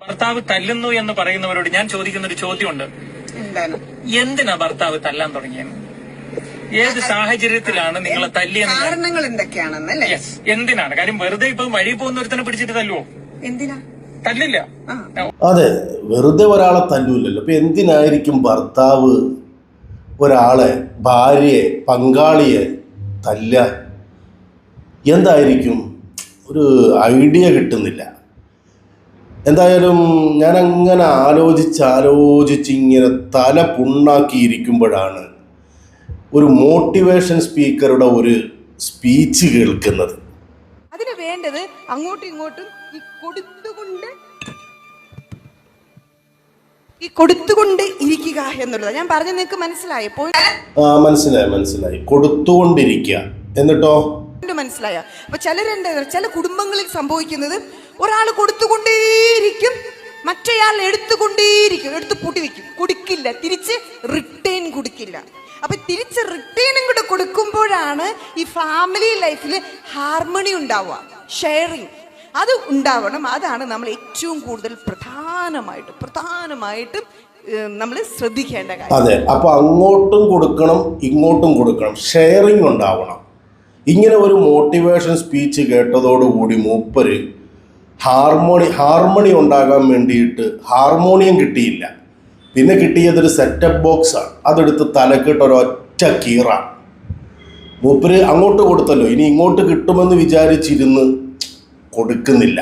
ഭർത്താവ് തല്ലുന്നു എന്ന് പറയുന്നവരോട് ഞാൻ ചോദിക്കുന്ന ഒരു ചോദ്യമുണ്ട് എന്തിനാ ഭർത്താവ് തല്ലാൻ തുടങ്ങിയത്? ഏത് സാഹചര്യത്തിലാണ് നിങ്ങളെ തല്ലിയെന്ന് കാരണങ്ങൾ എന്തൊക്കെയാണെന്നല്ലേ Yes. എന്തിനാണ്? കാര്യം വെറുതെ ഇപ്പൊ വഴി പോകുന്ന ഒരുത്തനെ പിടിച്ചിട്ട് തല്ലുവോ? എന്തിനാ? തല്ലില്ല. അതെ വെറുതെ ഒരാളെ തല്ലൂല്ലല്ലോ അപ്പൊ എന്തിനായിരിക്കും ഭർത്താവ് ഒരാളെ ഭാര്യയെ പങ്കാളിയെ തല്ല? എന്തായിരിക്കും? ഒരു ഐഡിയ കിട്ടുന്നില്ല. എന്തായാലും ഞാൻ അങ്ങനെ ആലോചിച്ച് ആലോചിച്ച് ഇങ്ങനെ തല പുണ്ണാക്കിയിരിക്കുമ്പോഴാണ് ഒരു മോട്ടിവേഷൻ സ്പീക്കറുടെ ഒരു സ്പീച്ച് കേൾക്കുന്നത്. അതിന് വേണ്ടത് അങ്ങോട്ടും ഇങ്ങോട്ടും ഈ കൊടുത്തുകൊണ്ട് ഈ കൊടുത്തുകൊണ്ട് ഇരിക്കുക എന്നുള്ളത്. ഞാൻ പറഞ്ഞു നിങ്ങൾക്ക് മനസ്സിലായപ്പോൾ ആ മനസ്സിലായി മനസ്സിലായി. കൊടുത്തുകൊണ്ടിരിക്കുക. എന്നിട്ടോ? മനസ്സിലായ? അപ്പൊ ചിലരുണ്ട് ചില കുടുംബങ്ങളിൽ സംഭവിക്കുന്നത് ഒരാൾ കൊടുത്തുകൊണ്ടേയിരിക്കും മറ്റേയാൾ എടുത്തുകൊണ്ടേയിരിക്കും. എടുത്ത് പൂട്ടി വെക്കും. കൊടുക്കില്ല. തിരിച്ച് റിട്ടേൺ കൊടുക്കില്ല. അപ്പൊ തിരിച്ച് റിട്ടേണും കൂടെ കൊടുക്കുമ്പോഴാണ് ഈ ഫാമിലി ലൈഫിൽ ഹാർമണി ഉണ്ടാവുക. ഷെയറിങ് അത് ഉണ്ടാവണം. അതാണ് നമ്മൾ ഏറ്റവും കൂടുതൽ പ്രധാനമായിട്ടും പ്രധാനമായിട്ടും നമ്മൾ ശ്രദ്ധിക്കേണ്ട കാര്യം. അതെ. അപ്പൊ അങ്ങോട്ടും കൊടുക്കണം ഇങ്ങോട്ടും കൊടുക്കണം. ഷെയറിങ് ഉണ്ടാവണം. ഇങ്ങനെ ഒരു മോട്ടിവേഷൻ സ്പീച്ച് കേട്ടതോടുകൂടി മൂപ്പര് ഹാർമോണി ഹാർമണി ഉണ്ടാകാൻ വേണ്ടിയിട്ട് ഹാർമോണിയം കിട്ടിയില്ല. പിന്നെ കിട്ടിയത് ഒരു സെറ്റപ്പ് ബോക്സാണ് അതെടുത്ത് തലക്കിട്ട് ഒരൊറ്റ കീറ. മൂപ്പര് അങ്ങോട്ട് കൊടുത്തല്ലോ. ഇനി ഇങ്ങോട്ട് കിട്ടുമെന്ന് വിചാരിച്ചിരുന്ന് കൊടുക്കുന്നില്ല.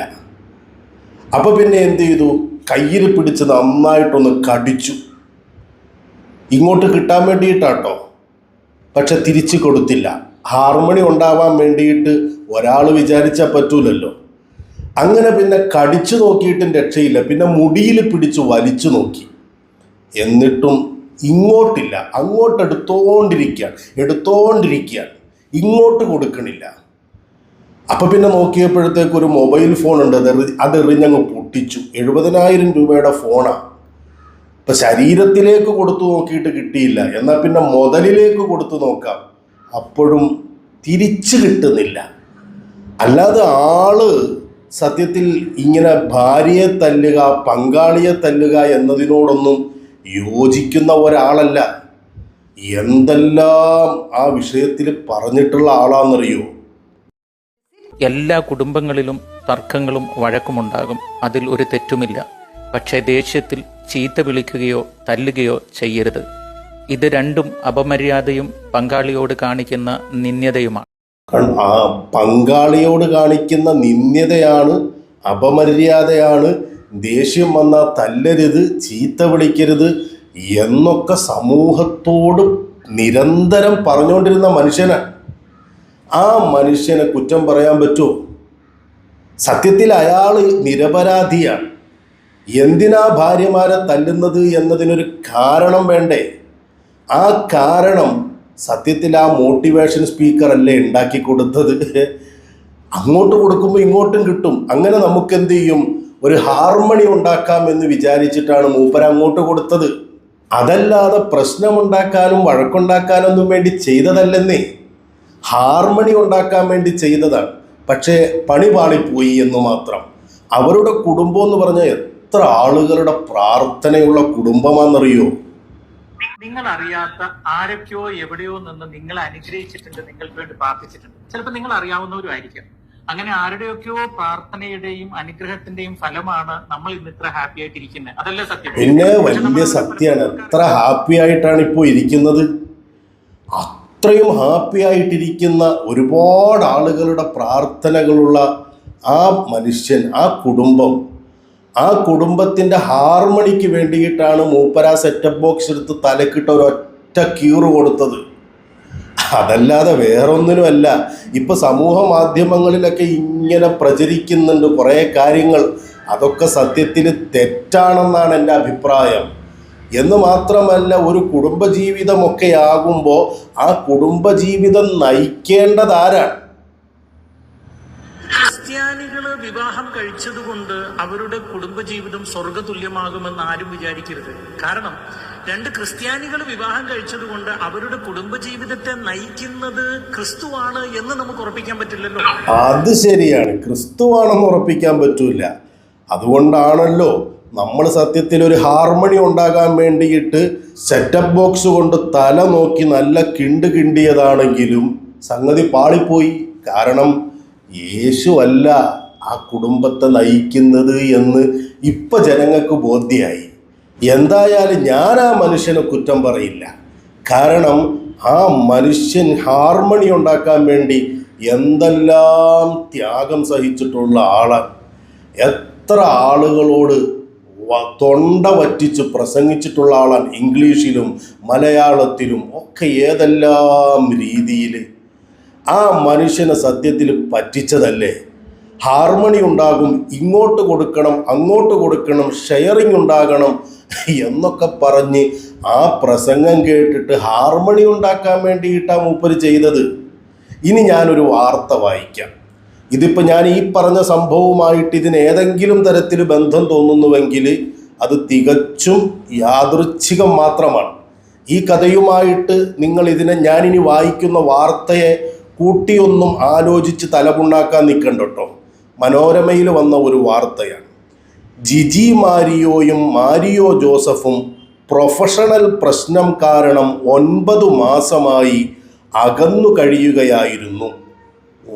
അപ്പോൾ പിന്നെ എന്ത് ചെയ്തു? കയ്യിൽ പിടിച്ച് നന്നായിട്ടൊന്ന് കടിച്ചു. ഇങ്ങോട്ട് കിട്ടാൻ വേണ്ടിയിട്ടാട്ടോ. പക്ഷെ തിരിച്ചു കൊടുത്തില്ല. ഹാർമണി ഉണ്ടാവാൻ വേണ്ടിയിട്ട് ഒരാൾ വിചാരിച്ചാൽ പറ്റൂലല്ലോ. അങ്ങനെ പിന്നെ കടിച്ചു നോക്കിയിട്ടും രക്ഷയില്ല. പിന്നെ മുടിയിൽ പിടിച്ച് വലിച്ചു നോക്കി. എന്നിട്ടും ഇങ്ങോട്ടില്ല. അങ്ങോട്ട് എടുത്തോണ്ടിരിക്കുകയാണ്. എടുത്തോണ്ടിരിക്കുകയാണ്. ഇങ്ങോട്ട് കൊടുക്കണില്ല. അപ്പൊ പിന്നെ നോക്കിയപ്പോഴത്തേക്ക് ഒരു മൊബൈൽ ഫോൺ ഉണ്ട് അത് എറി- അത് എറിഞ്ഞങ്ങ് പൊട്ടിച്ചു. എഴുപതിനായിരം രൂപയുടെ ഫോണാണ് ഇപ്പൊ ശരീരത്തിലേക്ക് കൊടുത്തു നോക്കിയിട്ട് കിട്ടിയില്ല. എന്നാൽ പിന്നെ മുതലിലേക്ക് കൊടുത്തു നോക്കാം. അപ്പോഴും തിരിച്ചു കിട്ടുന്നില്ല. അല്ലാതെ ആൾ സത്യത്തിൽ ഇങ്ങനെ ഭാര്യയെ തല്ലുക പങ്കാളിയെ തല്ലുക എന്നതിനോടൊന്നും യോജിക്കുന്ന ഒരാളല്ല. എന്തെല്ലാം ആ വിഷയത്തിൽ പറഞ്ഞിട്ടുള്ള ആളാണെന്നറിയോ? എല്ലാ കുടുംബങ്ങളിലും തർക്കങ്ങളും വഴക്കുമുണ്ടാകും. അതിൽ ഒരു തെറ്റുമില്ല. പക്ഷേ ദേഷ്യത്തിൽ ചീത്ത വിളിക്കുകയോ തല്ലുകയോ ചെയ്യരുത്. ഇത് രണ്ടും അപമര്യാദയും പങ്കാളിയോട് കാണിക്കുന്ന നിന്ദ്യതയുമാണ്. ആ പങ്കാളിയോട് കാണിക്കുന്ന നിന്ദ്യതയാണ് അപമര്യാദയാണ് ദേഷ്യം വന്നാൽ തല്ലരുത് ചീത്ത വിളിക്കരുത് എന്നൊക്കെ സമൂഹത്തോട് നിരന്തരം പറഞ്ഞുകൊണ്ടിരുന്ന മനുഷ്യനെ. ആ മനുഷ്യനെ കുറ്റം പറയാൻ പറ്റുമോ സത്യത്തിൽ അയാൾ നിരപരാധിയാണ്. എന്തിനാ ഭാര്യമാരെ തല്ലുന്നത് എന്നതിനൊരു കാരണം വേണ്ടേ? ആ കാരണം സത്യത്തിൽ ആ മോട്ടിവേഷൻ സ്പീക്കർ അല്ലേ ഉണ്ടാക്കി കൊടുത്തത്? അങ്ങോട്ട് കൊടുക്കുമ്പോൾ ഇങ്ങോട്ടും കിട്ടും. അങ്ങനെ നമുക്ക് എന്ത് ചെയ്യും? ഒരു ഹാർമണി ഉണ്ടാക്കാം എന്ന് വിചാരിച്ചിട്ടാണ് മൂപ്പർ അങ്ങോട്ട് കൊടുത്തത്. അതല്ലാതെ പ്രശ്നമുണ്ടാക്കാനും വഴക്കുണ്ടാക്കാനൊന്നും വേണ്ടി ചെയ്തതല്ലെന്നേ. ഹാർമണി ഉണ്ടാക്കാൻ വേണ്ടി ചെയ്തതാണ്. പക്ഷേ പണി പാളിപ്പോയി എന്ന് മാത്രം. അവരുടെ കുടുംബം എന്ന് പറഞ്ഞാൽ എത്ര ആളുകളുടെ പ്രാർത്ഥനയുള്ള കുടുംബമാണെന്നറിയോ? നിങ്ങൾ അറിയാത്ത ആരൊക്കെയോ എവിടെയോ നിന്ന് നിങ്ങൾ അനുഗ്രഹിച്ചിട്ടുണ്ട് നിങ്ങൾക്ക് വേണ്ടി പ്രാർത്ഥിച്ചിട്ടുണ്ട്. ചിലപ്പോൾ നിങ്ങൾ അറിയാവുന്നവരും ആയിരിക്കാം അങ്ങനെ ആരുടെയൊക്കെയോ പ്രാർത്ഥനയുടെയും അനുഗ്രഹത്തിന്റെയും ഫലമാണ് നമ്മൾ ഇന്ന് ഇത്ര ഹാപ്പി ആയിട്ടിരിക്കുന്നത്. അതല്ലേ സത്യം? പിന്നെ വലിയ സത്യമാണ്. എത്ര ഹാപ്പി ആയിട്ടാണ് ഇപ്പോൾ ഇരിക്കുന്നത്? അത്രയും ഹാപ്പി ആയിട്ടിരിക്കുന്ന ഒരുപാട് ആളുകളുടെ പ്രാർത്ഥനകളുള്ള ആ മനുഷ്യൻ ആ കുടുംബം ആ കുടുംബത്തിന്റെ ഹാർമണിക്ക് വേണ്ടിയിട്ടാണ് മൂപ്പര സെറ്റപ്പ് ബോക്സ് എടുത്ത് തലക്കിട്ട ഒരു ഒറ്റ ക്യൂറ് കൊടുത്തത്. അതല്ലാതെ വേറൊന്നിനുമല്ല. ഇപ്പൊ സമൂഹ മാധ്യമങ്ങളിലൊക്കെ ഇങ്ങനെ പ്രചരിക്കുന്നുണ്ട് കുറേ കാര്യങ്ങൾ. അതൊക്കെ സത്യത്തിൽ തെറ്റാണെന്നാണ് എന്റെ അഭിപ്രായം. എന്ന് മാത്രമല്ല ഒരു കുടുംബജീവിതമൊക്കെ ആകുമ്പോൾ ആ കുടുംബജീവിതം നയിക്കേണ്ടതാരാണ് വിവാഹം കഴിച്ചതുകൊണ്ട് അവരുടെ കുടുംബജീവിതം സ്വർഗതുല്യമാകുമെന്ന് ആരും വിചാരിക്കരുത്. കാരണം രണ്ട് ക്രിസ്ത്യാനികൾ വിവാഹം കഴിച്ചതുകൊണ്ട് അവരുടെ കുടുംബജീവിതത്തെ നയിക്കുന്നത് ക്രിസ്തുവാണ് എന്ന് നമുക്ക് ഉറപ്പിക്കാൻ പറ്റില്ലല്ലോ. അത് ശരിയാണ്. ക്രിസ്തുവാണെന്ന് ഉറപ്പിക്കാൻ പറ്റൂല. അതുകൊണ്ടാണല്ലോ നമ്മൾ സത്യത്തിൽ ഒരു ഹാർമണി ഉണ്ടാകാൻ വേണ്ടിയിട്ട് സെറ്റപ്പ് ബോക്സ് കൊണ്ട് തല നോക്കി നല്ല കിണ്ട് കിണ്ടിയതാണെങ്കിലും സംഗതി പാളിപ്പോയി. കാരണം യേശു അല്ല. ആ കുടുംബത്തെ നയിക്കുന്നത് എന്ന് ഇപ്പൊ ജനങ്ങൾക്ക് ബോധ്യമായി എന്തായാലും ഞാൻ ആ മനുഷ്യനെ കുറ്റം പറയില്ല. കാരണം ആ മനുഷ്യൻ ഹാർമണി ഉണ്ടാക്കാൻ വേണ്ടി എന്തെല്ലാം ത്യാഗം സഹിച്ചിട്ടുള്ള ആൾ. എത്ര ആളുകളോട് തൊണ്ട വറ്റിച്ച് പ്രസംഗിച്ചിട്ടുള്ള ആളാണ് ഇംഗ്ലീഷിലും മലയാളത്തിലും ഒക്കെ ഏതെല്ലാം രീതിയിൽ ആ മനുഷ്യനെ സത്യത്തിൽ പറ്റിച്ചതല്ലേ? ഹാർമണി ഉണ്ടാകും ഇങ്ങോട്ട് കൊടുക്കണം അങ്ങോട്ട് കൊടുക്കണം ഷെയറിങ് ഉണ്ടാകണം എന്നൊക്കെ പറഞ്ഞ് ആ പ്രസംഗം കേട്ടിട്ട് ഹാർമണി ഉണ്ടാക്കാൻ വേണ്ടിയിട്ടാണ് മൂപ്പര് ചെയ്തത്. ഇനി ഞാനൊരു വാർത്ത വായിക്കാം. ഇതിപ്പോൾ ഞാൻ ഈ പറഞ്ഞ സംഭവവുമായിട്ട് ഇതിന് ഏതെങ്കിലും തരത്തിൽ ബന്ധം തോന്നുന്നുവെങ്കിൽ അത് തികച്ചും യാദൃച്ഛികം മാത്രമാണ്. ഈ കഥയുമായിട്ട് നിങ്ങൾ ഇതിനെ ഞാനിനി വായിക്കുന്ന വാർത്തയെ കൂട്ടിയൊന്നും ആലോചിച്ച് തലപുണ്ണാക്കാൻ നിൽക്കണ്ട മനോരമയിൽ വന്ന ഒരു വാർത്തയാണ്. ജിജി മാരിയോയും മാരിയോ ജോസഫും പ്രൊഫഷണൽ പ്രശ്നം കാരണം ഒൻപത് മാസമായി അകന്നു കഴിയുകയായിരുന്നു.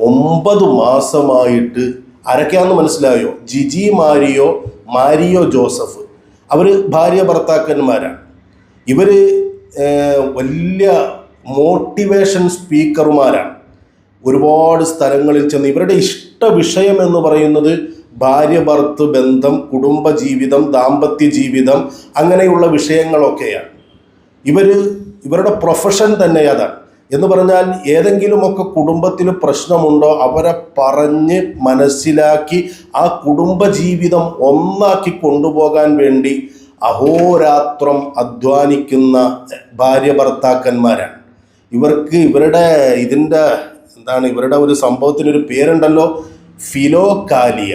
ഒമ്പത് മാസമായിട്ട് ആരൊക്കെയാണെന്ന് മനസ്സിലായോ? ജിജി മാരിയോ മാരിയോ ജോസഫ്. അവർ ഭാര്യ ഭർത്താക്കന്മാരാണ്. ഇവർ വലിയ മോട്ടിവേഷൻ സ്പീക്കർമാരാണ്. ഒരുപാട് സ്ഥലങ്ങളിൽ ചെന്ന് ഇവരുടെ ഇഷ്ട വിഷയം എന്ന് പറയുന്നത് ഭാര്യ ഭർത്ത് ബന്ധം കുടുംബ ജീവിതം ദാമ്പത്യ ജീവിതം അങ്ങനെയുള്ള വിഷയങ്ങളൊക്കെയാണ്. ഇവർ ഇവരുടെ പ്രൊഫഷൻ തന്നെ അതാണ്. എന്ന് പറഞ്ഞാൽ ഏതെങ്കിലുമൊക്കെ കുടുംബത്തിൽ പ്രശ്നമുണ്ടോ അവരെ പറഞ്ഞ് മനസ്സിലാക്കി ആ കുടുംബ ജീവിതം ഒന്നാക്കി കൊണ്ടുപോകാൻ വേണ്ടി അഹോരാത്രം അധ്വാനിക്കുന്ന ഭാര്യ ഭർത്താക്കന്മാരാണ്. ഇവർക്ക് ഇവരുടെ ഇതിന്റെ എന്താണ് ഇവരുടെ ഒരു സംഭവത്തിന് ഒരു പേരുണ്ടല്ലോ? ഫിലോകാലിയ.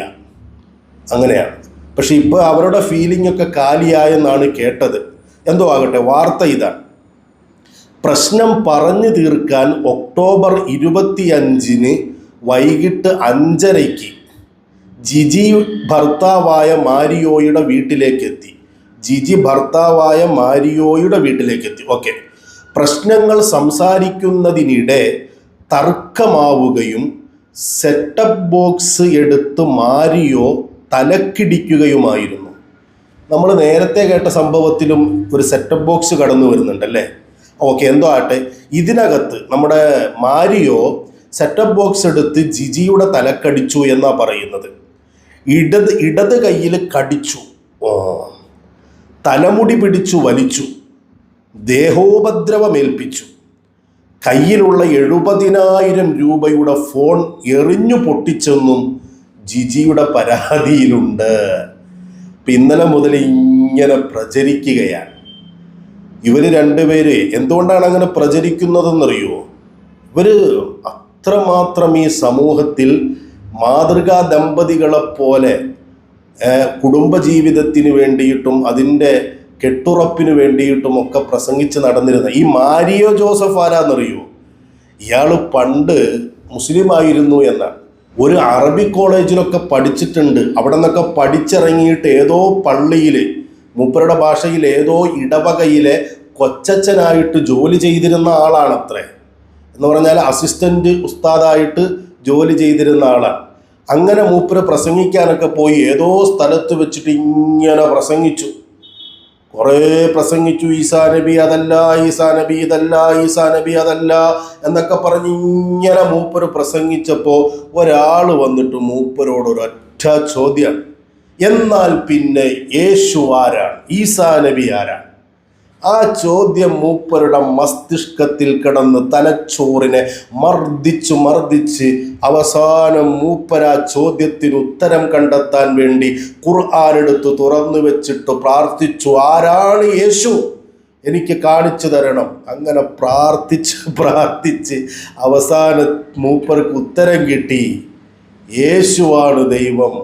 അങ്ങനെയാണ്. പക്ഷെ ഇപ്പോൾ അവരുടെ ഫീലിംഗ് ഒക്കെ കാലിയായെന്നാണ് കേട്ടത്. എന്തോ ആകട്ടെ വാർത്ത ഇതാണ്. പ്രശ്നം പറഞ്ഞു തീർക്കാൻ ഒക്ടോബർ ഇരുപത്തിയഞ്ചിന് വൈകിട്ട് അഞ്ചരയ്ക്ക് ജിജി ഭർത്താവായ മാരിയോയുടെ വീട്ടിലേക്ക് എത്തി ജിജി ഭർത്താവായ മാരിയോയുടെ വീട്ടിലേക്ക് എത്തി ഓക്കെ. പ്രശ്നങ്ങൾ സംസാരിക്കുന്നതിനിടെ തർക്കമാവുകയും സെറ്റപ്പ് ബോക്സ് എടുത്ത് മാരിയോ തലക്കിടിക്കുകയുമായിരുന്നു. നമ്മൾ നേരത്തെ കേട്ട സംഭവത്തിലും ഒരു സെറ്റപ്പ് ബോക്സ് കടന്നു വരുന്നുണ്ടല്ലേ ഓക്കെ എന്തോ ആട്ടെ ഇതിനകത്ത് നമ്മുടെ മാരിയോ സെറ്റപ്പ് ബോക്സ് എടുത്ത് ജിജിയുടെ തലക്കടിച്ചു എന്നാ പറയുന്നത്. ഇടത് ഇടത് കയ്യിൽ കടിച്ചു. തലമുടി പിടിച്ചു വലിച്ചു. ദേഹോപദ്രവമേൽപ്പിച്ചു. കയ്യിലുള്ള എഴുപതിനായിരം രൂപയുടെ ഫോൺ എറിഞ്ഞു പൊട്ടിച്ചെന്നും ജിജിയുടെ പരാതിയിലുണ്ട്. പിന്നലെ മുതൽ ഇങ്ങനെ പ്രചരിക്കുകയാണ്. ഇവർ രണ്ടുപേര് എന്തുകൊണ്ടാണ് അങ്ങനെ പ്രചരിക്കുന്നതെന്നറിയോ? ഇവർ അത്രമാത്രം ഈ സമൂഹത്തിൽ മാതൃകാ ദമ്പതികളെപ്പോലെ കുടുംബജീവിതത്തിന് വേണ്ടിയിട്ടും അതിന്റെ കെട്ടുറപ്പിന് വേണ്ടിയിട്ടും ഒക്കെ പ്രസംഗിച്ച് നടന്നിരുന്ന ഈ മാരിയോ ജോസഫ് ആരാന്നറിയോ? ഇയാൾ പണ്ട് മുസ്ലിം ആയിരുന്നു എന്നാണ് ഒരു അറബി കോളേജിലൊക്കെ പഠിച്ചിട്ടുണ്ട്. അവിടെ നിന്നൊക്കെ പഠിച്ചിറങ്ങിയിട്ട് ഏതോ പള്ളിയിൽ മൂപ്പരുടെ ഭാഷയിൽ ഏതോ ഇടവകയിലെ കൊച്ചച്ഛനായിട്ട് ജോലി ചെയ്തിരുന്ന ആളാണത്രേ. എന്ന് പറഞ്ഞാൽ അസിസ്റ്റന്റ് ഉസ്താദായിട്ട് ജോലി ചെയ്തിരുന്ന ആളാണ് അങ്ങനെ മൂപ്പര് പ്രസംഗിക്കാനൊക്കെ പോയി ഏതോ സ്ഥലത്ത് വെച്ചിട്ട് ഇങ്ങനെ പ്രസംഗിച്ചു. കുറേ പ്രസംഗിച്ചു ഈസാ നബി അതല്ല ഈസാ നബി ഇതല്ല ഈസാ നബി അതല്ല എന്നൊക്കെ പറഞ്ഞ് ഇങ്ങനെ മൂപ്പര് പ്രസംഗിച്ചപ്പോൾ ഒരാൾ വന്നിട്ട് മൂപ്പരോട് ഒരൊറ്റ ചോദ്യം എന്നാൽ പിന്നെ യേശു ആരാണ്? ഈസാ നബി ആരാണ്? ആ ചോദ്യം മൂപ്പരുടെ മസ്തിഷ്കത്തിൽ കിടന്ന് തലച്ചോറിനെ മർദ്ദിച്ചു മർദ്ദിച്ച് അവസാനം മൂപ്പര ചോദ്യത്തിന് ഉത്തരം കണ്ടെത്താൻ വേണ്ടി ഖുർആൻ തുറന്നു വെച്ചിട്ട് പ്രാർത്ഥിച്ചു ആരാണ് യേശു? എനിക്ക് കാണിച്ചു തരണം. അങ്ങനെ പ്രാർത്ഥിച്ച് പ്രാർത്ഥിച്ച് അവസാന മൂപ്പർക്ക് ഉത്തരം കിട്ടി യേശുവാണ് ദൈവം.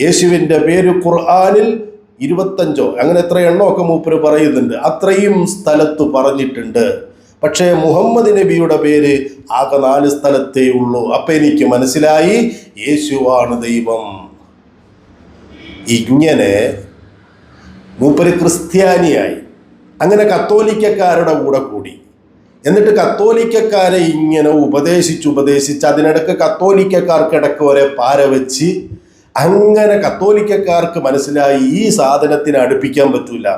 യേശുവിന്റെ പേര് ഖുർആാനിൽ ഇരുപത്തഞ്ചോ അങ്ങനെ എത്ര എണ്ണമൊക്കെ മൂപ്പര് പറയുന്നുണ്ട്. അത്രയും സ്ഥലത്ത് പറഞ്ഞിട്ടുണ്ട്. പക്ഷേ മുഹമ്മദ് നബിയുടെ പേര് ആകെ നാല് സ്ഥലത്തേ ഉള്ളൂ. അപ്പം എനിക്ക് മനസ്സിലായി യേശുവാണ് ദൈവം. ഇങ്ങനെ മൂപ്പര് ക്രിസ്ത്യാനിയായി. അങ്ങനെ കത്തോലിക്കക്കാരുടെ കൂടെ കൂടി. എന്നിട്ട് കത്തോലിക്കക്കാരെ ഇങ്ങനെ ഉപദേശിച്ച് ഉപദേശിച്ച് അതിനിടക്ക് കത്തോലിക്കക്കാർക്കിടക്ക് ഒരേ പാര വെച്ച് അങ്ങനെ കത്തോലിക്കക്കാർക്ക് മനസ്സിലായി ഈ സാധനത്തിന് അടുപ്പിക്കാൻ പറ്റൂല.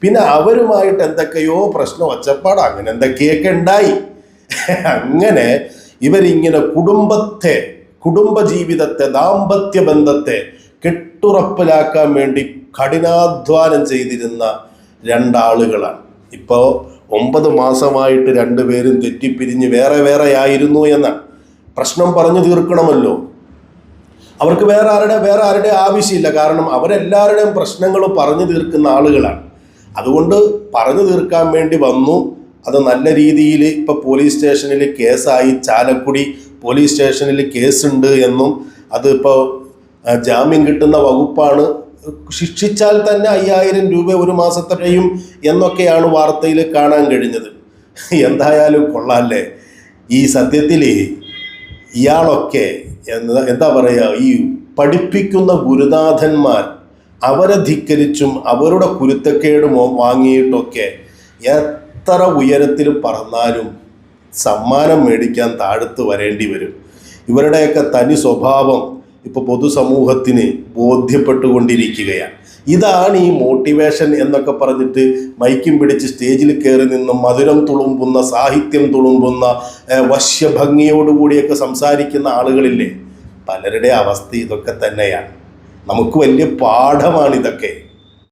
പിന്നെ അവരുമായിട്ട് എന്തൊക്കെയോ പ്രശ്നം ഒച്ചപ്പാട് അങ്ങനെ എന്തൊക്കെയൊക്കെ ഉണ്ടായി. അങ്ങനെ ഇവരിങ്ങനെ കുടുംബത്തെ കുടുംബ ജീവിതത്തെ ദാമ്പത്യ ബന്ധത്തെ കെട്ടുറപ്പിലാക്കാൻ വേണ്ടി കഠിനാധ്വാനം ചെയ്തിരുന്ന രണ്ടാളുകളാണ്. ഇപ്പോൾ ഒമ്പത് മാസമായിട്ട് രണ്ടുപേരും തെറ്റിപ്പിരിഞ്ഞ് വേറെ വേറെ ആയിരുന്നു എന്ന പ്രശ്നം പറഞ്ഞു തീർക്കണമല്ലോ. അവർക്ക് വേറെ ആരുടെ വേറെ ആരുടെ ആവശ്യമില്ല. കാരണം അവരെല്ലാവരുടെയും പ്രശ്നങ്ങൾ പറഞ്ഞു തീർക്കുന്ന ആളുകളാണ്. അതുകൊണ്ട് പറഞ്ഞു തീർക്കാൻ വേണ്ടി വന്നു. അത് നല്ല രീതിയിൽ ഇപ്പൊ പോലീസ് സ്റ്റേഷനിൽ കേസായി. ചാലക്കുടി പോലീസ് സ്റ്റേഷനിൽ കേസുണ്ട് എന്നും അത് ഇപ്പോൾ ജാമ്യം കിട്ടുന്ന വകുപ്പാണ്. ശിക്ഷിച്ചാൽ തന്നെ അയ്യായിരം രൂപ ഒരു മാസത്തെയും എന്നൊക്കെയാണ് വാർത്തയിൽ കാണാൻ കഴിഞ്ഞത്. എന്തായാലും കൊള്ളാല്ലേ ഈ സത്യത്തിൽ ഇയാളൊക്കെ എന്താ എന്താ പറയുക ഈ പഠിപ്പിക്കുന്ന ഗുരുനാഥന്മാർ അവരെ ധിക്കരിച്ചും അവരുടെ കുരുത്തക്കേട് വാങ്ങിയിട്ടൊക്കെ എത്ര ഉയരത്തിൽ പറന്നാലും സമ്മാനം മേടിക്കാൻ താഴത്ത് വരേണ്ടി വരും. ഇവരുടെയൊക്കെ തനി സ്വഭാവം ഇപ്പോൾ പൊതുസമൂഹത്തിന് ബോധ്യപ്പെട്ടുകൊണ്ടിരിക്കുകയാണ്. ഇതാണ് ഈ മോട്ടിവേഷൻ എന്നൊക്കെ പറഞ്ഞിട്ട് മൈക്കും പിടിച്ച് സ്റ്റേജിൽ കയറി നിന്ന് മധുരം തുളുമ്പുന്ന സാഹിത്യം തുളുമ്പുന്ന വശ്യഭംഗിയോടുകൂടിയൊക്കെ സംസാരിക്കുന്ന ആളുകളില്ലേ? പലരുടെ അവസ്ഥ ഇതൊക്കെ തന്നെയാണ്. നമുക്ക് വലിയ പാഠമാണ് ഇതൊക്കെ.